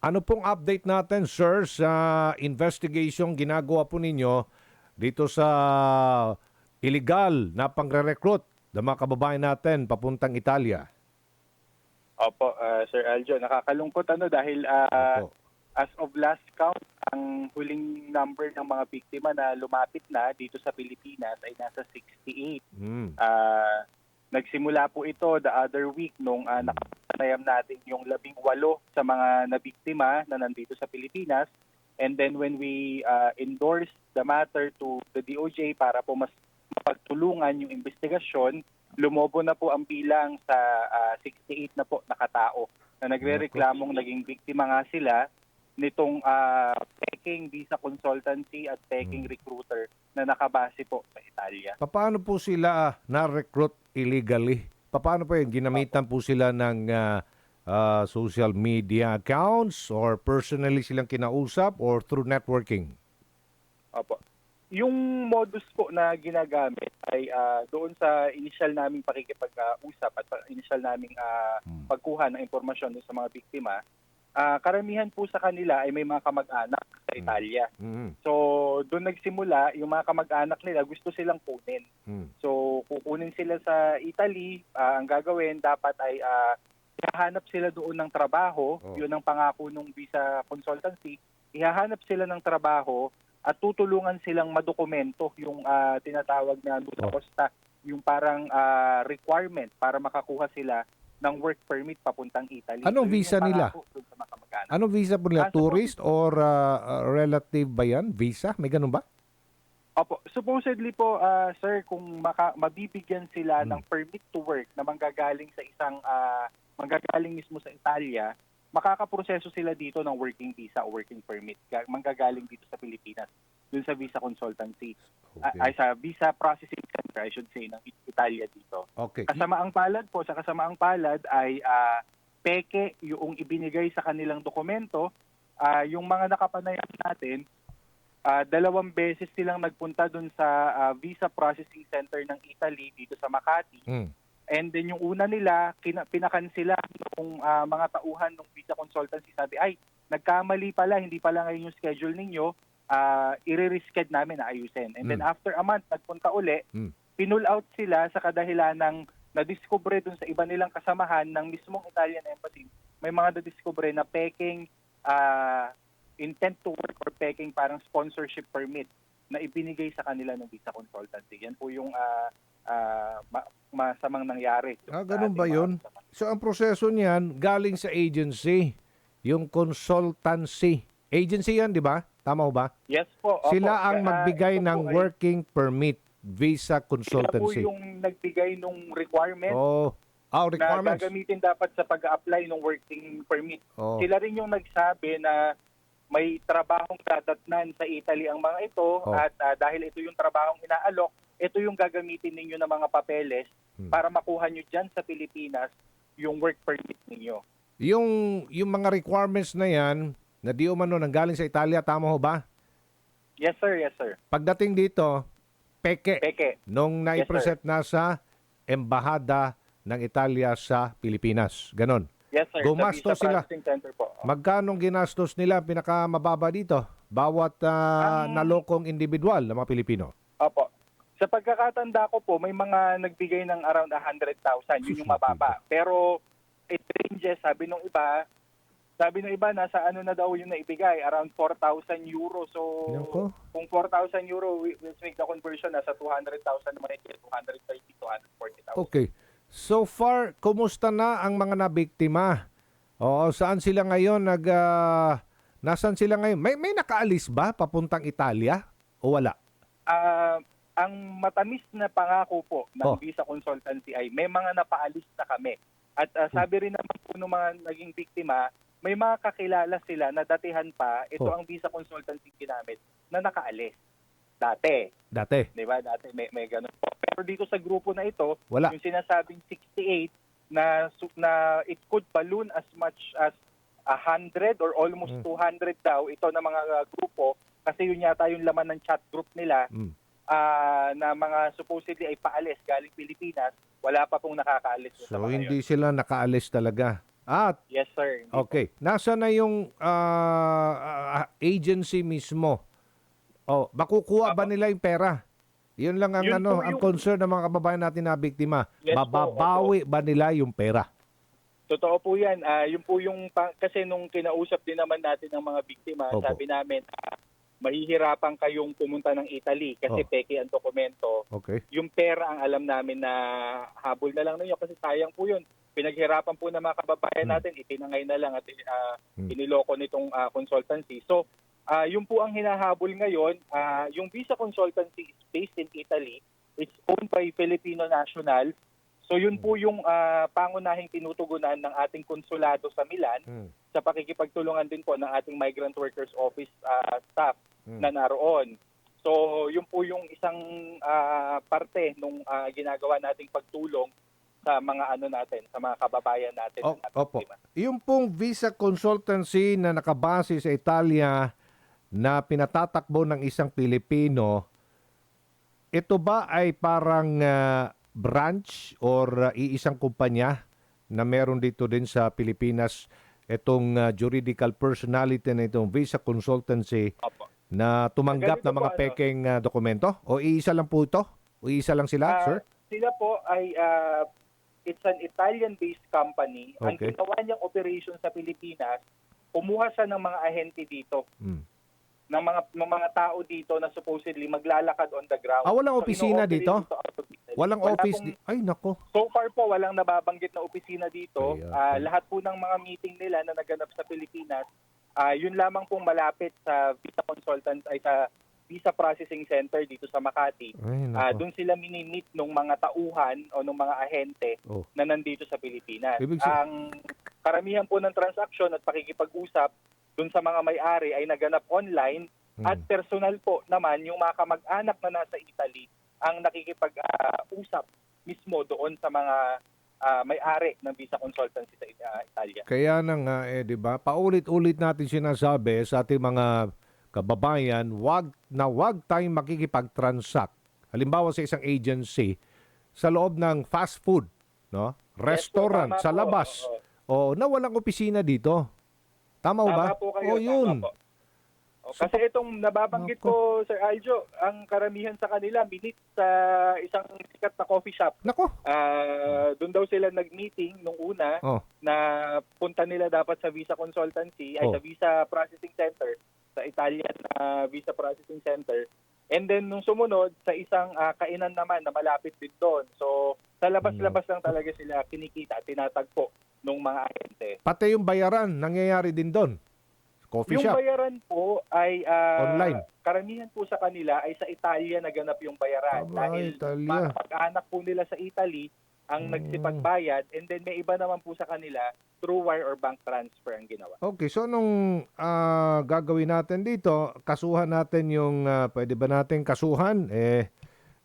Ano pong update natin, sir, sa investigation ginagawa po ninyo dito sa illegal na pangre-recruit ng mga kababayan natin papuntang Italia? Opo, ah, Sir Aljo, nakakalungkot ano dahil ah, Opo. as of last count, ang huling number ng mga biktima na lumapit na dito sa Pilipinas ay nasa 68. Mm. Ah, nagsimula po ito the other week nung uh, nakapanayam natin yung labing walo sa mga nabiktima na nandito sa Pilipinas. And then when we uh, endorsed the matter to the DOJ para po mas mapagtulungan yung investigasyon, lumobo na po ang bilang sa ah, 68 na po nakatao na nagre-reklamong naging biktima nga sila nitong ah, peking visa consultancy at peking recruiter na nakabase po sa Italia. Paano po sila ah, na-recruit illegally? Paano po yun? Ginamitan po sila ng ah, ah, social media accounts or personally silang kinausap or through networking? Opo. Yung modus po na ginagamit ay ah, doon sa initial naming pakikipag-usap at initial naming Hmm. pagkuha ng impormasyon sa mga biktima, ah, karamihan po sa kanila ay may mga kamag-anak sa Italia. Mm. So, doon nagsimula, yung mga kamag-anak nila gusto silang kunin. Mm. So, kukunin sila sa Italy, ah, ang gagawin dapat ay uh, ihahanap sila doon ng trabaho, Oh. yun ang pangako ng visa consultancy, ihahanap sila ng trabaho at tutulungan silang madokumento yung ah, tinatawag na nula Oh. costa, yung parang ah, requirement para makakuha sila ng work permit papuntang Italy. Anong So, visa nila? Anong visa po nila? Ah, Tourist or ah, ah, relative ba yan? Visa? May ganun ba? Opo, supposedly po, ah, sir, kung maka, mabibigyan sila Hmm. ng permit to work na manggagaling sa isang, ah, manggagaling mismo sa Italia, makakaproseso sila dito ng working visa o working permit. Ga- Manggagaling dito sa Pilipinas, dun sa visa consultancy. Ah, ay, sa visa processing center, I should say, ng Italia dito. Okay. Kasamaang palad po, sa kasamaang palad ay ah, peke yung ibinigay sa kanilang dokumento. Ah, yung mga nakapanayam natin, ah, dalawang beses silang nagpunta dun sa ah, visa processing center ng Italy dito sa Makati. Mm. And then yung una nila, kina, pinakansila ng mga tauhan ng visa consultancy. Sabi, ay, nagkamali pala, hindi pala ngayon yung schedule ninyo, uh, i-resched namin na ayusin. And then Mm. after a month, nagpunta uli, Mm. pinull out sila sa kadahilan ng nadiskubre dun sa iba nilang kasamahan ng mismong Italian Embassy. May mga nadiskubre na peking ah, intent to work or peking parang sponsorship permit na ibinigay sa kanila ng visa consultancy. Yan po yung ah, ma- masamang nangyari. Ah, ganun ba yun? So ang proseso niyan galing sa agency, yung consultancy. Agency yan, di ba? Tama ho ba? Yes po. opo. Sila ang Ah, magbigay ng ay- working permit visa Sila po consultancy. yung nagbigay ng requirement Oh, ah, na requirements. gagamitin dapat sa pag-apply ng working permit. Oh. Sila rin yung nagsabi na may trabahong dadatnan sa Italy ang mga ito Oh. at ah, dahil ito yung trabahong inaalok, ito yung gagamitin ninyo ng mga papeles Hmm. para makuha nyo dyan sa Pilipinas yung work permit ninyo. Yung yung mga requirements na yan na di umano nanggaling sa Italia, tama ho ba? Yes sir, yes sir. Pagdating dito, peke Peke. nung naipresent na sa embahada ng Italia sa Pilipinas. Ganon. Yes sir. Visa sila. Po. Magkano ginastos nila pinakamababa dito? Bawat ah, Ang- nalokong individual ng mga Pilipino. Opo. Sa pagkakatanda ko po, may mga nagbigay ng around 100,000. Yun yung mababa. Pero it ranges, sabi nung iba, sabi nung iba, nasa ano na daw yung naibigay, around 4,000 euro. So, ko. kung 4,000 euro, let's make the conversion, nasa 200,000 naman ito, 230, 240,000. Okay. So far, kumusta na ang mga nabiktima? Oo, saan sila ngayon nag ah, Nasaan sila ngayon? May may nakaalis ba papuntang Italia o wala? Ah, ang matamis na pangako po ng Oh. visa consultancy ay may mga napaalis na kami. At ah, sabi rin naman po ng mga naging biktima, may mga kakilala sila na datihan pa, ito Oh. ang visa consultancy ginamit, na nakaalis. Dati, Dati. di ba? Dati may, may ganun po. Pero dito sa grupo na ito, Wala. yung sinasabing 68 na, na it could balloon as much as 100 or almost Mm. 200 daw ito na mga uh, grupo kasi yun yata yung laman ng chat group nila Mm. Ah, na mga supposedly ay paalis galing Pilipinas, wala pa pong nakakaalis So hindi yun. sila nakaalis talaga. At Yes, sir. Hindi po. Okay. Nasa na yung ah, agency mismo? Oh, makukuha ba nila yung pera? Yun lang ang Yun ano, po ang yung- concern ng mga kababayan natin na biktima. Yes po, Mababawi ba nila yung pera? Totoo po yan. Ah, yun po yung, pa- kasi nung kinausap din naman natin ng mga biktima, Opo. sabi namin, ah, mahihirapan kayong pumunta ng Italy kasi Oh. peke ang dokumento. Okay. Yung pera ang alam namin na habol na lang ninyo kasi sayang po yun. Pinaghirapan po ng mga kababayan Hmm. natin, itinangay na lang at ah, Hmm. iniloko nitong ah, consultancy. So, ah, yun po ang hinahabol ngayon. Ah, yung visa consultancy is based in Italy. It's owned by Filipino nationals. So yun po yung ah, pangunahing tinutugunan ng ating konsulado sa Milan Hmm. sa pakikipagtulungan din po ng ating Migrant Workers Office ah, staff Hmm. na naroon. So, yun po yung isang ah, parte nung ah, ginagawa nating pagtulong sa mga ano natin, sa mga kababayan natin. O- na opo. biktima. Yung pong visa consultancy na nakabase sa Italia na pinatatakbo ng isang Pilipino, ito ba ay parang ah, branch or ah, iisang kumpanya na meron dito din sa Pilipinas itong ah, juridical personality na itong visa consultancy Opo. Na tumanggap ng mga po, ano? pekeng ah, dokumento? O iisa lang po ito? O iisa lang sila, Ah, sir? Sila po ay ah, it's an Italian-based company. Ang Okay. ginawa niyang operation sa Pilipinas, kumuha siya ng mga ahente dito, Mm. ng mga ng mga tao dito na supposedly maglalakad on the ground. Ah, walang So, opisina dito? Italy. Walang Wala office. pong- di- Ay, nako. So far po, walang nababanggit na opisina dito. Kaya- Ah, lahat po ng mga meeting nila na naganap sa Pilipinas, ah, yun lamang pong malapit sa visa consultant ay sa visa processing center dito sa Makati. Ay, Ah, nako. doon sila minimit ng mga tauhan o ng mga ahente Oh. na nandito sa Pilipinas. Ibig Ang karamihan po ng transaksyon at pakikipag-usap doon sa mga may-ari ay naganap online Mm. at personal po naman yung mga kamag-anak na nasa Italy ang nakikipag-usap mismo doon sa mga ah, may-ari ng visa consultancy sa ah, Italia. Kaya na nga eh, 'di ba? Paulit-ulit natin sinasabi sa ating mga kababayan, wag na wag tayong makikipag-transact. Halimbawa sa isang agency sa loob ng fast food, no? Restaurant Yes po, sa tama labas. Oo. O na walang opisina dito. Tama, ho ba? Tama po kayo. O yun. Tama po. O, kasi itong nababanggit ko, Sir Aljo, ang karamihan sa kanila, minit sa isang sikat na coffee shop. Nako. Ah, doon daw sila nag-meeting nung una Oh. na punta nila dapat sa visa consultancy ay Oh. sa visa processing center sa Italian ah, visa processing center and then nung sumunod sa isang ah, kainan naman na malapit din doon so sa labas-labas lang talaga sila kinikita at tinatagpo nung mga ahente Pati yung bayaran nangyayari din doon. Coffee yung shop. bayaran po ay ah, Online. karamihan po sa kanila ay sa Italia naganap yung bayaran Aba, dahil Italia. mga pag-anak po nila sa Italy ang Mm. nagsipagbayad and then may iba naman po sa kanila through wire or bank transfer ang ginawa. Okay, so anong ah, gagawin natin dito? Kasuhan natin yung, ah, pwede ba natin kasuhan? Eh,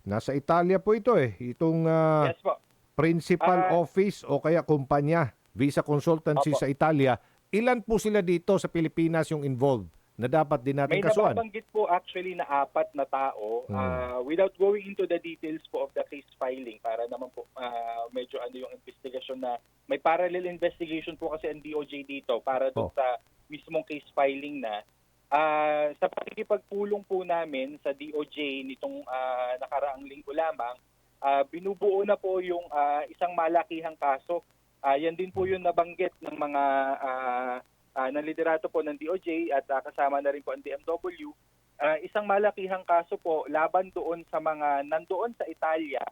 nasa Italia po ito eh. Itong ah, yes po. principal Ah. office o kaya kumpanya, visa consultancy Opo. sa Italia. Ilan po sila dito sa Pilipinas yung involved na dapat din natin May kasuhan? nababanggit po actually na apat na tao Hmm. ah, without going into the details po of the case filing para naman po ah, medyo ano yung investigation na may parallel investigation po kasi ang DOJ dito para Oh. doon sa mismong case filing na Ah, sa pakikipagpulong po namin sa DOJ nitong ah, nakaraang linggo lamang, ah, binubuo na po yung ah, isang malakihang kaso. Ah, yan din po yung nabanggit ng mga ah, ah, ng liderato po ng DOJ at ah, kasama na rin po ang DMW. Ah, isang malakihang kaso po laban doon sa mga nandoon sa Italia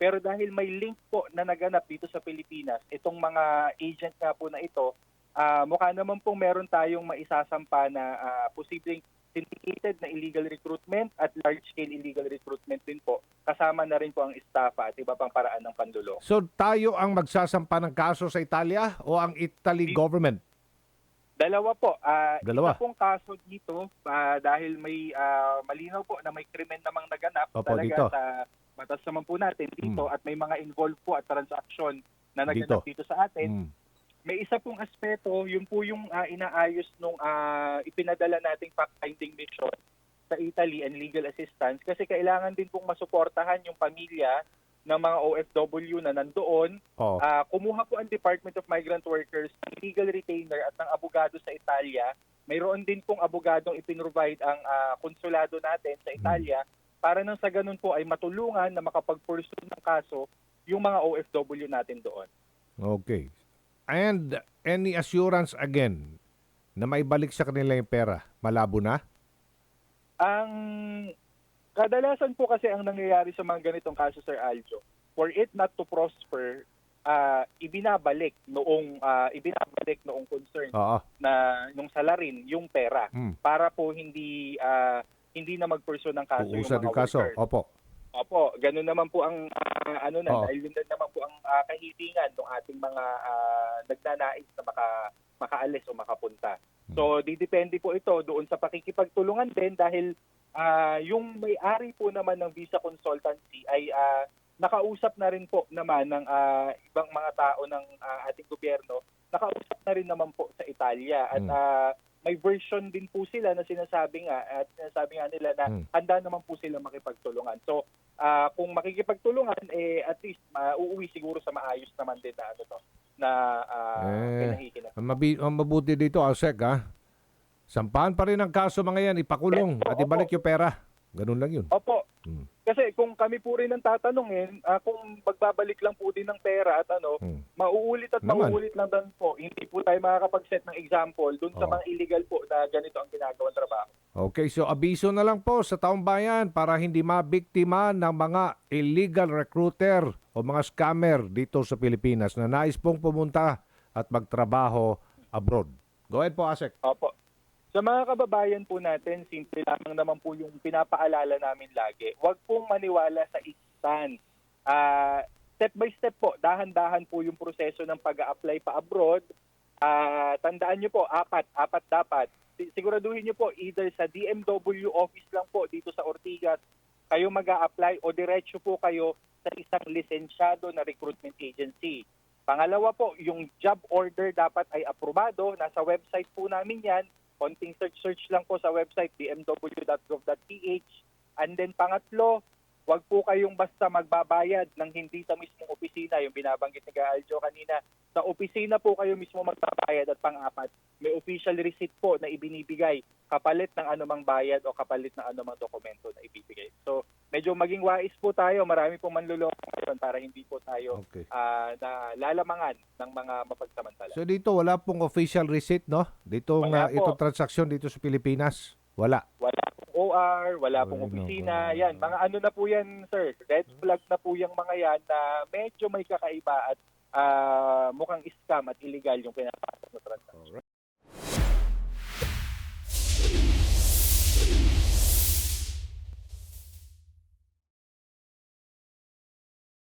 pero dahil may link po na naganap dito sa Pilipinas, itong mga agent nga po na ito, ah, mukha naman pong meron tayong maisasampa na ah, posibleng syndicated na illegal recruitment at large-scale illegal recruitment din po. Kasama na rin po ang estafa at iba pang paraan ng panluloko. So tayo ang magsasampa ng kaso sa Italia o ang Italy Di- government? Dalawa po. ah, Dalawa. Isa pong kaso dito ah, dahil may ah, malinaw po na may krimen namang naganap Opo, talaga dito. sa batas naman po natin dito Mm. at may mga involved po at transaksyon na naganap dito, sa atin. Mm. May isa pong aspeto, yun po yung ah, inaayos nung ah, ipinadala nating fact-finding mission sa Italy and legal assistance kasi kailangan din pong masuportahan yung pamilya ng mga OFW na nandoon. Oh. Ah, kumuha po ang Department of Migrant Workers ng legal retainer at ng abogado sa Italia. Mayroon din pong abogadong ipinrovide ang ah, konsulado natin sa Italia para nang sa ganun po ay matulungan na makapag-pursue ng kaso yung mga OFW natin doon. Okay. And any assurance again na maibalik sa kanila yung pera? Malabo na? Ang kadalasan po kasi ang nangyayari sa mga ganitong kaso, Sir Aljo, for it not to prosper, ah, ibinabalik noong ah, ibinabalik noong concern Oo. na nung salarin yung pera Hmm. para po hindi ah, hindi na mag-pursue ng kaso yung Uusad mga yung kaso. workers. Opo. Opo, ganun naman po ang ah, ano na Oo. dahil yun naman po ang ah, kahilingan ng ating mga ah, nagnanais na maka makaalis o makapunta. Hmm. So, didepende po ito doon sa pakikipagtulungan din dahil ah, yung may-ari po naman ng visa consultancy ay ah, nakausap na rin po naman ng ah, ibang mga tao ng ah, ating gobyerno, nakausap na rin naman po sa Italia at Hmm. ah, may version din po sila na sinasabi nga at sinasabi nga nila na Hmm. handa naman po sila makipagtulungan. So, ah, kung makikipagtulungan eh at least mauuwi siguro sa maayos naman din na ano to na uh, Eh, mabi- mabuti dito, Asek, ha? Sampahan pa rin ang kaso mga yan, ipakulong Yes, at opo. ibalik yung pera. Ganun lang yun. Opo. Hmm. Kasi kung kami po rin ang tatanungin, ah, kung magbabalik lang po din ng pera at ano, Hmm. mauulit at Naman. mauulit lang din po. Hindi po tayo makakapag-set ng example dun sa Oo. mga illegal po na ganito ang ginagawang trabaho. Okay, so abiso na lang po sa taong bayan para hindi mabiktima ng mga illegal recruiter o mga scammer dito sa Pilipinas na nais pong pumunta at magtrabaho abroad. Go ahead po, Asek. Opo. Sa mga kababayan po natin, simple lamang naman po yung pinapaalala namin lagi. Huwag pong maniwala sa instant. Ah, step by step po, dahan-dahan po yung proseso ng pag apply pa abroad. Ah, tandaan nyo po, apat, apat dapat. Si- Siguraduhin nyo po, either sa DMW office lang po dito sa Ortigas, kayo mag apply o diretso po kayo sa isang lisensyado na recruitment agency. Pangalawa po, yung job order dapat ay aprobado. Nasa website po namin yan. Konting search-search lang po sa website bmw.gov.ph. And then pangatlo, wag po kayong basta magbabayad ng hindi sa mismong opisina. Yung binabanggit ni Aljo kanina, sa opisina po kayo mismo magbabayad at pang-apat, may official receipt po na ibinibigay kapalit ng anumang bayad o kapalit ng anumang dokumento na ibibigay. So, medyo maging wais po tayo. Marami pong manluloko ngayon para hindi po tayo Okay. ah, na lalamangan ng mga mapagsamantala. So dito wala pong official receipt, no? Dito nga po. itong transaksyon dito sa Pilipinas. Wala. wala OR, wala pong opisina. Yan, mga ano na po yan, sir. Red flag na po yung mga yan na medyo may kakaiba at ah, mukhang scam at illegal yung pinapasok na transaction.